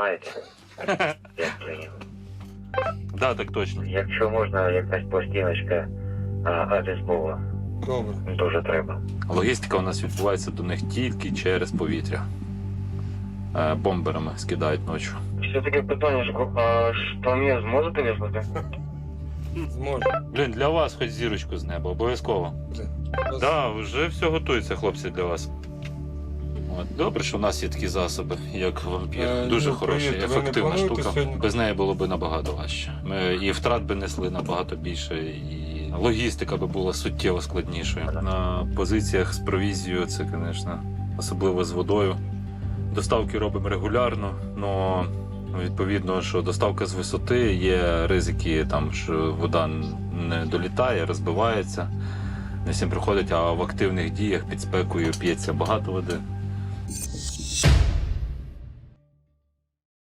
знаєте, як прийняв. Да, так точно. Якщо можна, якась пластиночка адрес Бога. Добре. Дуже треба. Логістика у нас відбувається до них тільки через повітря. Е, Бомберами скидають ночі. Все-таки питання, а штамі зможете вислати? Зможемо. Блін, для вас хоч зірочку з неба, обов'язково. Вас- Да, вже все готується, хлопці, для вас. Добре, що в нас є такі засоби, як вампір. Е, Дуже ну, хороша, повірте, ви не ефективна плануєте штука. сьогодні? Без неї було б набагато важче. Ми і втрат би несли набагато більше, і логістика би була суттєво складнішою. На позиціях з провізією це, звісно, особливо з водою. Доставки робимо регулярно, але відповідно, що доставка з висоти є ризики, там, що вода не долітає, розбивається. Не всім приходить, а в активних діях під спекою п'ється багато води. you